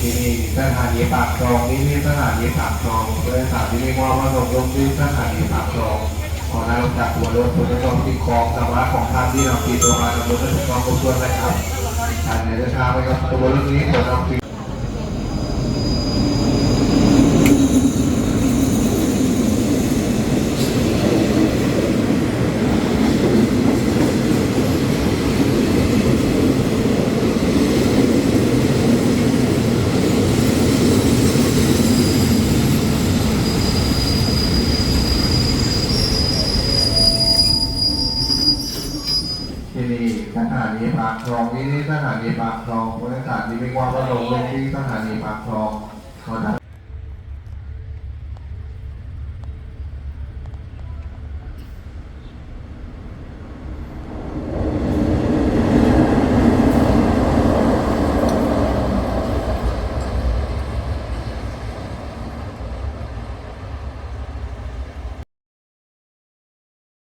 ที่นี่สถานีปากคลองนี่นี่สถานีปากคลองโดยสารที่มีความประสงค์ลงที่สถานีปากคลองขอนาลงจากหัวรถคุณผู้ชมที่คลองสาระของท่านที่นำตีตัวมาดำเนินการถูกต้องครบถ้วนนะครับท่านในเดินทางไปกับตัวรถนี้ตัวนำตี ที่ นี่สถานีปากคลองนี่นี่สถานีปากคลองบริษัทที่มีความประสงค์ลงที่สถานีปากคลองขอท่าน